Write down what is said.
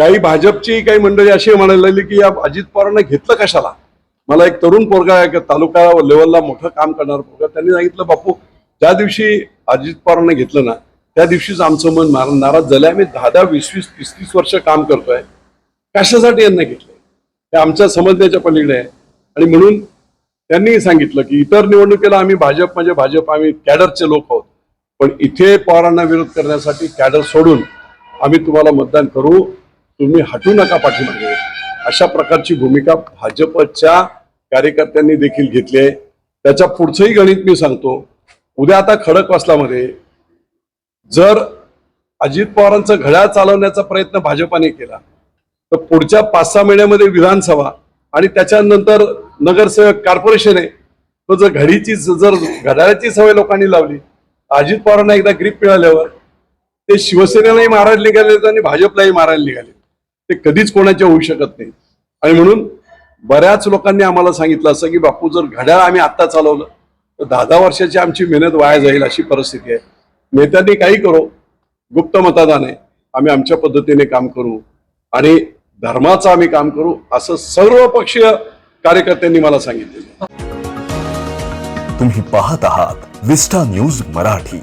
काही भाजपची काही मंडळी अशी म्हणायला लागली की या अजित पवारांना घेतलं कशाला? मला एक तरुण पोरगा एक तालुका लेवलला मोठं काम करणार पोरगा त्यांनी सांगितलं बापू ज्या दिवशी अजित पवारांना घेतलं ना त्या दिवशीच आमचं मन मार नाराज झालं. आम्ही दहा दहा वीस वीस तीस तीस वर्ष काम करतोय. कशासाठी यांना घेतलंय? हे आमच्या समजण्याच्या पलीकडे आहे. आणि म्हणून त्यांनी सांगितलं की इतर निवडणुकीला आम्ही भाजप म्हणजे भाजप आम्ही कॅडरचे लोक आहोत. पण इथे पवारांना विरोध करण्यासाठी कॅडर सोडून आम्ही तुम्हाला मतदान करू. तुम्ही हटू नका पाठीमागे. अशा प्रकारची भूमिका भाजपच्या कार्यकर्त्यांनी देखील घेतली आहे. त्याच्या पुढचंही गणित मी सांगतो. उद्या आता खडकवासलामध्ये जर अजित पवारांचं घड्याळ चालवण्याचा प्रयत्न भाजपाने केला तर पुढच्या पाच सहा महिन्यामध्ये विधानसभा आणि त्याच्यानंतर नगरसेवक कॉर्पोरेशन आहे तो जर घडीची जर घड्याळाची सवय लोकांनी लावली अजित पवारांना एकदा ग्रीप मिळाल्यावर ते शिवसेनेलाही मारायला निघाले आणि भाजपलाही मारायला निघाले ते कधीच कोणाचे होऊ शकत नाही. आणि म्हणून बऱ्याच लोकांनी आम्हाला सांगितलं असं की बापू जर घड्याळ आम्ही आत्ता चालवलं तर दहा दहा वर्षाची आमची मेहनत वाया जाईल अशी परिस्थिती आहे. नेत्यांनी काही करो गुप्त मतदान आहे. आम्ही आमच्या पद्धतीने काम करू आणि धर्माचं आम्ही काम करू असं सर्व पक्षीय कार्यकर्त्यांनी मला सांगितलेलं तुम्ही पाहत आहात विस्टा न्यूज मराठी.